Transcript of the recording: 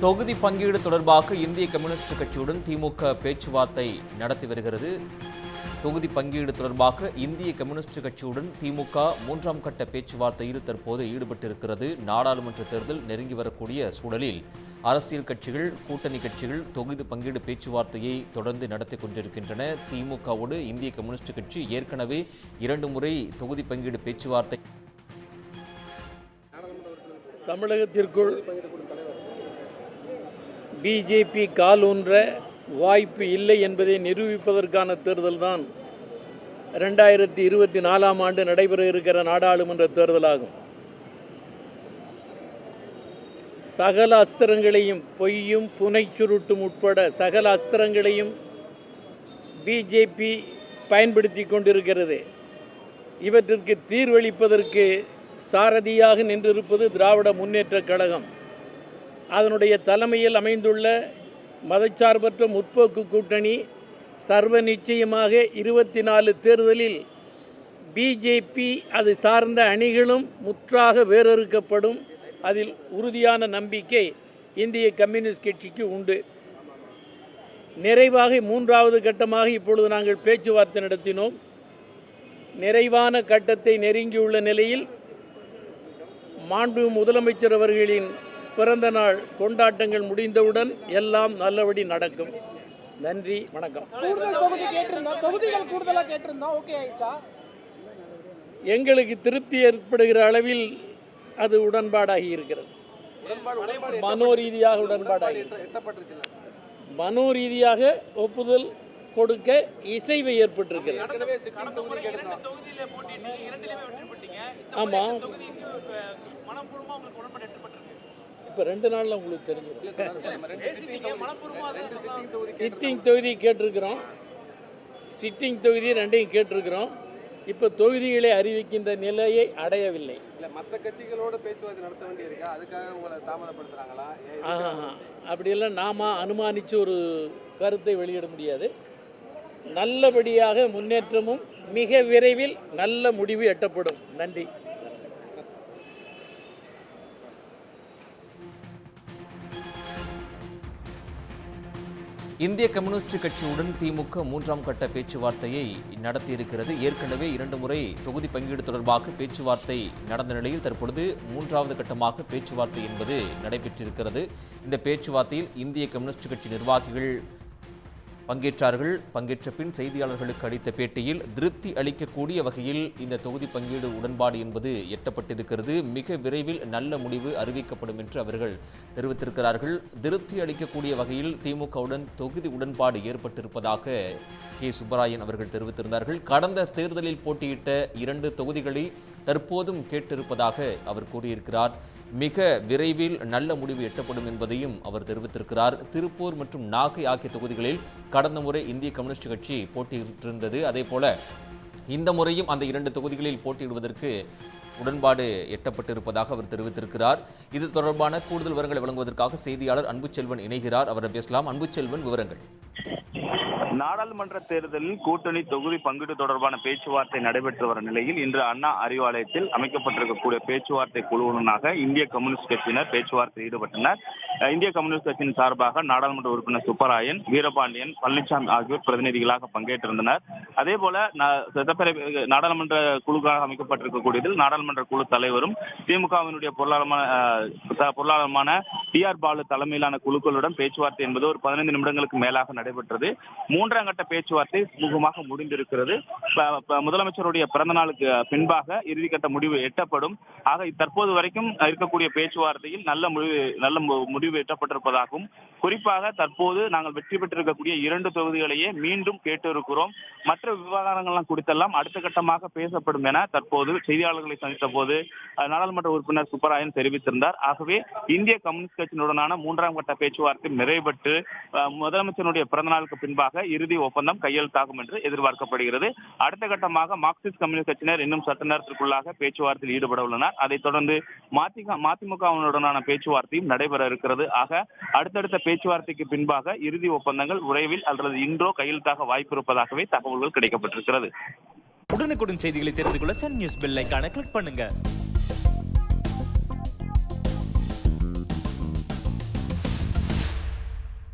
தொகுதி பங்கீடு தொடர்பாக இந்திய கம்யூனிஸ்ட் கட்சியுடன் திமுக பேச்சுவார்த்தை நடத்தி வருகிறது. தொகுதி பங்கீடு தொடர்பாக இந்திய கம்யூனிஸ்ட் கட்சியுடன் திமுக மூன்றாம் கட்ட பேச்சுவார்த்தையில் தற்போது ஈடுபட்டிருக்கிறது. நாடாளுமன்ற தேர்தல் நெருங்கி வரக்கூடிய சூழலில் அரசியல் கட்சிகள் கூட்டணி கட்சிகள் தொகுதி பங்கீடு பேச்சுவார்த்தையை தொடர்ந்து நடத்தி கொண்டிருக்கின்றன. திமுகவோடு இந்திய கம்யூனிஸ்ட் கட்சி ஏற்கனவே இரண்டு முறை தொகுதி பங்கீடு பேச்சுவார்த்தை தமிழகத்திற்குள் பிஜேபி கால் ஊன்ற வாய்ப்பு இல்லை என்பதை நிரூபிப்பதற்கான தேர்தல் தான் ரெண்டாயிரத்தி இருபத்தி நாலாம் ஆண்டு நடைபெற இருக்கிற நாடாளுமன்ற தேர்தலாகும். சகல அஸ்திரங்களையும் பொய்யும் புனைச்சுருட்டும் உட்பட சகல அஸ்திரங்களையும் பிஜேபி பயன்படுத்தி கொண்டிருக்கிறது. இவற்றிற்கு தீர்வளிப்பதற்கு சாரதியாக நின்றிருப்பது திராவிட முன்னேற்றக் கழகம். அதனுடைய தலைமையில் அமைந்துள்ள மதச்சார்பற்ற முற்போக்கு கூட்டணி சர்வ நிச்சயமாக இருபத்தி நாலு தேர்தலில் பிஜேபி அது சார்ந்த அணிகளும் முற்றாக வேறறுக்கப்படும். அதில் உறுதியான நம்பிக்கை இந்திய கம்யூனிஸ்ட் கட்சிக்கு உண்டு. நிறைவாக மூன்றாவது கட்டமாக இப்பொழுது நாங்கள் பேச்சுவார்த்தை நடத்தினோம். நிறைவான கட்டத்தை நெருங்கியுள்ள நிலையில் மாண்பு முதலமைச்சர் அவர்களின் பிறந்த நாள் கொண்டாட்டங்கள் முடிந்தவுடன் எல்லாம் நல்லபடி நடக்கும். நன்றி வணக்கம். எங்களுக்கு திருப்தி ஏற்படுகிற அளவில் அது உடன்பாடாகி இருக்கிறது. மனோ ரீதியாக உடன்பாடாகி மனோ ரீதியாக ஒப்புதல் கொடுக்க இசைவு ஏற்பட்டிருக்கிறது. ஆமாம் இப்போ ரெண்டு நாளில் உங்களுக்கு தெரிஞ்சது சிட்டிங் தொகுதி கேட்டிருக்கிறோம். சிட்டிங் தொகுதி ரெண்டையும் கேட்டிருக்கிறோம். இப்போ தொகுதிகளை அறிவிக்கின்ற நிலையை அடையவில்லை. இல்ல மத்த கட்சிகளோட பேச்சுவார்த்தை நடத்த வேண்டியிருக்கா? அதுக்காக உங்களை ஆஹா அப்படியெல்லாம் நாம அனுமானித்து ஒரு கருத்தை வெளியிட முடியாது. நல்லபடியாக முன்னேற்றமும் மிக விரைவில் நல்ல முடிவு எட்டப்படும். நன்றி. இந்திய கம்யூனிஸ்ட் கட்சியுடன் திமுக மூன்றாம் கட்ட பேச்சுவார்த்தையை நடத்தியிருக்கிறது. ஏற்கனவே இரண்டு முறை தொகுதி பங்கீடு தொடர்பாக பேச்சுவார்த்தை நடந்த நிலையில் தற்பொழுது மூன்றாவது கட்டமாக பேச்சுவார்த்தை என்பது நடைபெற்றிருக்கிறது. இந்த பேச்சுவார்த்தையில் இந்திய கம்யூனிஸ்ட் கட்சி நிர்வாகிகள் பங்கேற்றார்கள். பங்கேற்ற பின் செய்தியாளர்களுக்கு அளித்த பேட்டியில் திருப்தி அளிக்கக்கூடிய வகையில் இந்த தொகுதி பங்கீடு உடன்பாடு என்பது எட்டப்பட்டிருக்கிறது. மிக விரைவில் நல்ல முடிவு அறிவிக்கப்படும் என்று அவர்கள் தெரிவித்திருக்கிறார்கள். திருப்தி அளிக்கக்கூடிய வகையில் திமுகவுடன் தொகுதி உடன்பாடு ஏற்பட்டிருப்பதாக கே. சுப்பராயன் அவர்கள் தெரிவித்திருந்தார்கள். கடந்த தேர்தலில் போட்டியிட்ட இரண்டு தொகுதிகளை தற்போதும் கேட்டிருப்பதாக அவர் கூறியிருக்கிறார். மிக விரைவில் நல்ல முடிவு எட்டப்படும் என்பதையும் அவர் தெரிவித்திருக்கிறார். திருப்பூர் மற்றும் நாகை ஆகிய தொகுதிகளில் கடந்த முறை இந்திய கம்யூனிஸ்ட் கட்சி போட்டியிட்டிருந்தது. அதே போல இந்த முறையும் அந்த இரண்டு தொகுதிகளில் போட்டியிடுவதற்கு உடன்பாடு எட்டப்பட்டிருப்பதாக அவர் தெரிவித்திருக்கிறார். இது தொடர்பான கூடுதல் விவரங்களை வழங்குவதற்காக செய்தியாளர் அன்புச்செல்வன் இணைகிறார். அவரை பேசலாம். அன்புச்செல்வன் விவரங்கள். நாடாளுமன்ற தேர்தலில் கூட்டணி தொகுதி பங்கீடு தொடர்பான பேச்சுவார்த்தை நடைபெற்று வரும் நிலையில் இன்று அண்ணா அறிவாலயத்தில் அமைக்கப்பட்டிருக்கக்கூடிய பேச்சுவார்த்தை குழுவுடனாக இந்திய கம்யூனிஸ்ட் கட்சியினர் பேச்சுவார்த்தை ஈடுபட்டனர். இந்திய கம்யூனிஸ்ட் கட்சியின் சார்பாக நாடாளுமன்ற உறுப்பினர் சுப்பராயன் வீரபாண்டியன் பழனிசாமி ஆகியோர் பிரதிநிதிகளாக பங்கேற்றிருந்தனர். அதே போல சட்டப்பேரவை நாடாளுமன்ற குழுக்காக அமைக்கப்பட்டிருக்கக்கூடியதில் நாடாளுமன்ற குழு தலைவரும் திமுகவினுடைய பொருளாதாரமான பொருளாளருமான பொருளாதாரமான டி ஆர் பாலு தலைமையிலான குழுக்களுடன் பேச்சுவார்த்தை என்பது ஒரு பதினைந்து நிமிடங்களுக்கு மேலாக நடைபெற்றது. மூன்றாம் கட்ட பேச்சுவார்த்தை சுமூகமாக முடிந்திருக்கிறது. முதலமைச்சருடைய பிறந்த நாளுக்கு பின்பாக இறுதிக்கட்ட முடிவு எட்டப்படும். ஆக தற்போது வரைக்கும் இருக்கக்கூடிய பேச்சுவார்த்தையில் நல்ல முடிவு நல்ல முடிவு எட்டப்பட்டிருப்பதாகவும் குறிப்பாக தற்போது நாங்கள் வெற்றி பெற்றிருக்கக்கூடிய இரண்டு தொகுதிகளையே மீண்டும் கேட்டிருக்கிறோம். மற்ற விவகாரங்கள்லாம் குறித்தெல்லாம் அடுத்த கட்டமாக பேசப்படும் என தற்போது செய்தியாளர்களை சந்தித்த போது நாடாளுமன்ற உறுப்பினர் சுப்பராயன் தெரிவித்திருந்தார். ஆகவே இந்திய கம்யூனிஸ்ட் கட்சியினுடனான மூன்றாம் கட்ட பேச்சுவார்த்தை நிறைவேற்று அஹ், முதலமைச்சருடைய பிறந்த நாளுக்கு பின்பாக இறுதி ஒப்பந்தம் கையெழுத்தாகும் என்று எதிர்பார்க்கப்படுகிறது. அடுத்த கட்டமாக மார்க்சிஸ்ட் கம்யூனிஸ்ட் கட்சியினர் இன்னும் சற்று நேரத்திற்குள்ளாக பேச்சுவார்த்தையில் ஈடுபட உள்ளனர். அதைத் தொடர்ந்து மதிக பேச்சுவார்த்தையும் நடைபெற இருக்கிறது. ஆக அடுத்தடுத்த பேச்சுவார்த்தைக்கு பின்பாக இறுதி ஒப்பந்தங்கள் விரைவில் அல்லது இன்றோ கையெழுத்தாக வாய்ப்பு இருப்பதாகவே தகவல்கள் கிடைக்கப்பட்டிருக்கிறது. உடனுக்குடன் செய்திகளை தெரிந்து கொள்ள சன் நியூஸ் பெல் கிளிக் பண்ணுங்க.